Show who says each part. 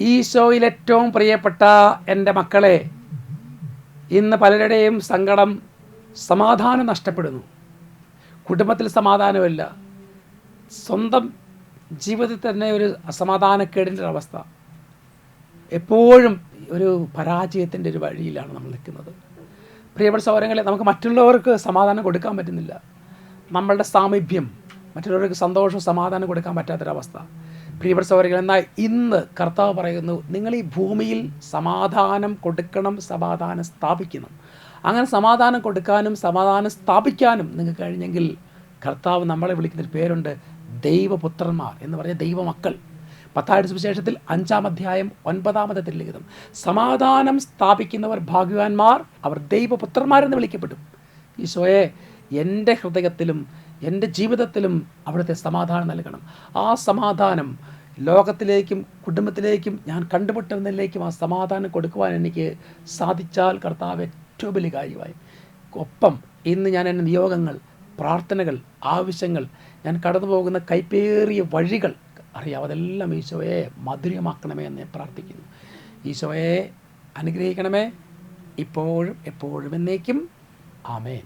Speaker 1: ഈശോയിൽ ഏറ്റവും പ്രിയപ്പെട്ട എന്റെ മക്കളെ ഇന്ന് പലരുടെയും സങ്കടം സമാധാനം നഷ്ടപ്പെടുന്നു. കുടുംബത്തിൽ സമാധാനമില്ല. സ്വന്തം ജീവിതത്തിൽ തന്നെ ഒരു അസമാധാനക്കേടിന്റെ അവസ്ഥ. എപ്പോഴും ഒരു പരാജയത്തിന്റെ ഒരു വഴിയിലാണ് നമ്മൾ നിൽക്കുന്നത്. പ്രിയപ്പെട്ട സൗരങ്ങളെ നമുക്ക് മറ്റുള്ളവർക്ക് സമാധാനം കൊടുക്കാൻ പറ്റുന്നില്ല. നമ്മളുടെ സാമീപ്യം മറ്റുള്ളവർക്ക് സന്തോഷവും സമാധാനം കൊടുക്കാൻ പറ്റാത്തൊരവസ്ഥ. പ്രിയപ്പെട്ട സൗകര്യങ്ങൾ എന്നാൽ ഇന്ന് കർത്താവ് പറയുന്നു നിങ്ങൾ ഈ ഭൂമിയിൽ സമാധാനം കൊടുക്കണം സമാധാനം സ്ഥാപിക്കണം. അങ്ങനെ സമാധാനം കൊടുക്കാനും സമാധാനം സ്ഥാപിക്കാനും നിങ്ങൾക്ക് കഴിഞ്ഞെങ്കിൽ കർത്താവ് നമ്മളെ വിളിക്കുന്നൊരു പേരുണ്ട് ദൈവപുത്രന്മാർ എന്ന് പറഞ്ഞ ദൈവമക്കൾ. പത്താഴ്ച സുവിശേഷത്തിൽ അഞ്ചാം അധ്യായം ഒൻപതാമത്തെ ലിഖിതം സമാധാനം സ്ഥാപിക്കുന്നവർ ഭാഗ്യവാന്മാർ അവർ ദൈവപുത്രന്മാരെന്ന് വിളിക്കപ്പെടും. ഈശോയെ എന്റെ ഹൃദയത്തിലും എന്റെ ജീവിതത്തിലും അവിടുത്തെ സമാധാനം നൽകണം. ആ സമാധാനം ലോകത്തിലേക്കും കുടുംബത്തിലേക്കും ഞാൻ കണ്ടുമുട്ടുന്നതിലേക്കും ആ സമാധാനം കൊടുക്കുവാൻ എനിക്ക് സാധിച്ചാൽ കർത്താവ് ഏറ്റവും വലിയ കാര്യമായി. ഒപ്പം ഇന്ന് ഞാൻ എന്റെ നിയോഗങ്ങൾ പ്രാർത്ഥനകൾ ആവശ്യങ്ങൾ ഞാൻ കടന്നു പോകുന്ന കൈപ്പേറിയ വഴികൾ അറിയാം. അതെല്ലാം ഈശോയെ മധുരമാക്കണമേ എന്ന് പ്രാർത്ഥിക്കുന്നു. ഈശോയെ അനുഗ്രഹിക്കണമേ. ഇപ്പോഴും എപ്പോഴും എന്നേക്കും. ആമേൻ.